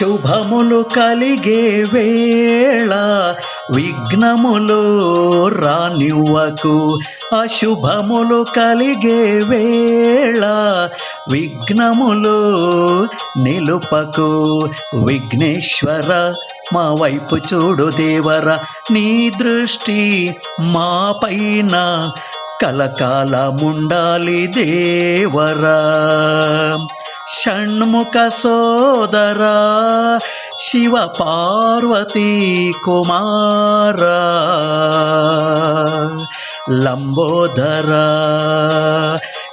శుభములు కలిగే వేళ విఘ్నములు రానివ్వకు. అశుభములు కలిగే వేళ విఘ్నములు నిలుపకు. విఘ్నేశ్వర మా వైపు చూడు దేవర నీ దృష్టి మా పైన కలకాలముండాలి దేవరా. షణ్ముఖ సోదరా శివ పార్వతీ కుమార లంబోదర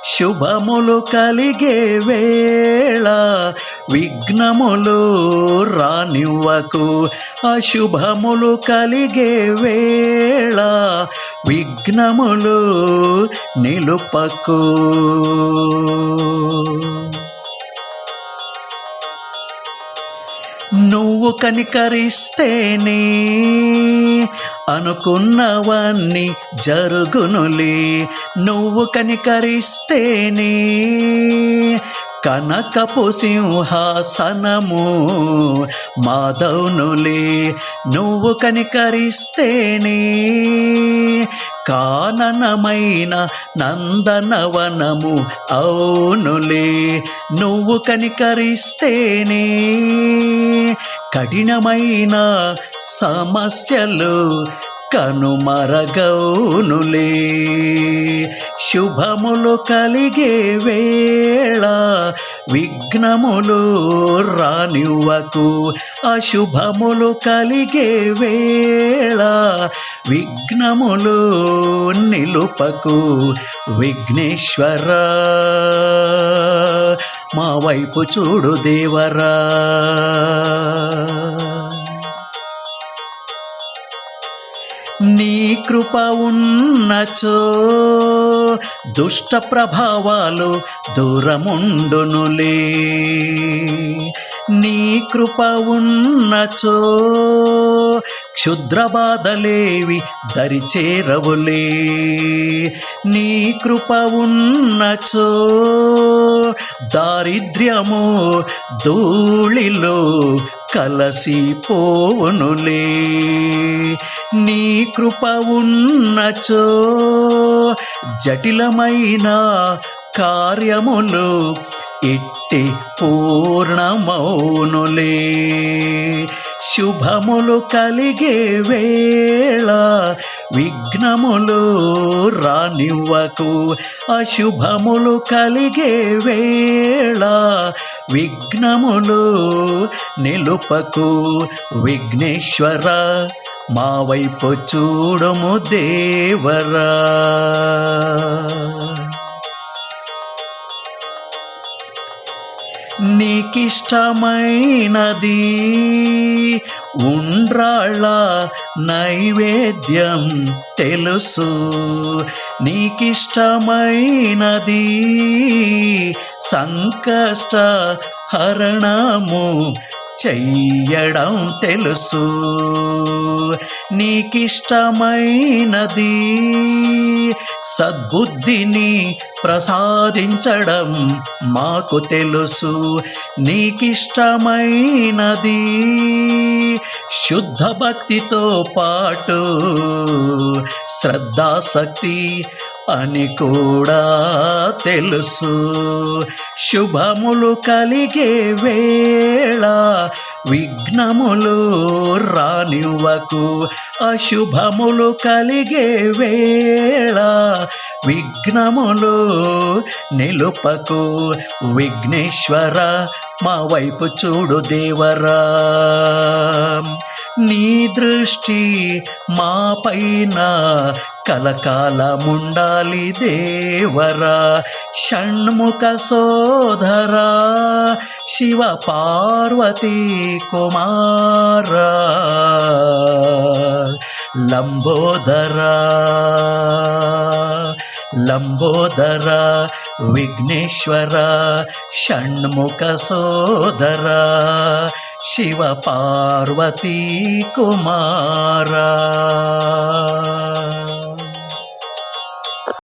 శుభములు కలిగే వేళ విఘ్నములు రానివ్వకు అశుభములు కలిగే వేళ విఘ్నములు నిలుపకు. నువ్వు కనికరిస్తేనే అనుకున్నవన్నీ జరుగునులే. నువ్వు కనికరిస్తేనే కనకపు సింహాసనము మాధవునులే. నువ్వు కనికరిస్తేనే కాననమైన నందనవనము అవునులే. నువ్వు కనికరిస్తేనే కఠినమైన సమస్యలు కనుమరగౌనులే శుభములు కలిగే వేళ విఘ్నములు రానివ్వకు. అశుభములు కలిగే వేళ విఘ్నములు నిలుపకు. విఘ్నేశ్వర మా వైపు చూడు దేవరా. నీ కృప ఉన్నచో దుష్ట ప్రభావాలు దూరముండునులే. నీ కృప ఉన్నచో క్షుద్ర బాధలేవి దరిచేరవులే. నీ కృప ఉన్నచో దారిద్ర్యము ధూళిలో కలసిపోవునులే. నీ కృప ఉన్నచో జటిలమైన కార్యములు ఇట్టి పూర్ణమౌనులే. శుభములు కలిగే వేళ విఘ్నములు రానివ్వకు అశుభములు కలిగే వేళ విఘ్నములు నిలుపకు. విఘ్నేశ్వర మా వైపు చూడము దేవరా. నీకిష్టమైనది. ఉండ్రాళ్ళ నైవేద్యం తెలుసు. నీకిష్టమైనది. సంకష్ట హరణము చెయ్యడం తెలుసు. నీకిష్టమైనది. సద్బుద్ధిని ప్రసాదించడం మాకు తెలుసు. నీకిష్టమైనది శుద్ధ భక్తితో పాటు శ్రద్ధాశక్తి అని కూడా తెలుసు. శుభములు కలిగే వేళ విఘ్నములు రానివ్వకు. అశుభములు కలిగే వేళ విఘ్నములు నిలుపకు విఘ్నేశ్వర మా వైపు చూడు దేవరా. నీ దృష్టి మా పైన కలకాలముండాలి దేవరా. షణ్ముఖ సోదరా శివ పార్వతీ కుమార. లంబోదరా. లంబోదర విఘ్నేశ్వర షణ్ముఖ సోదర శివ పార్వతీ కుమారా.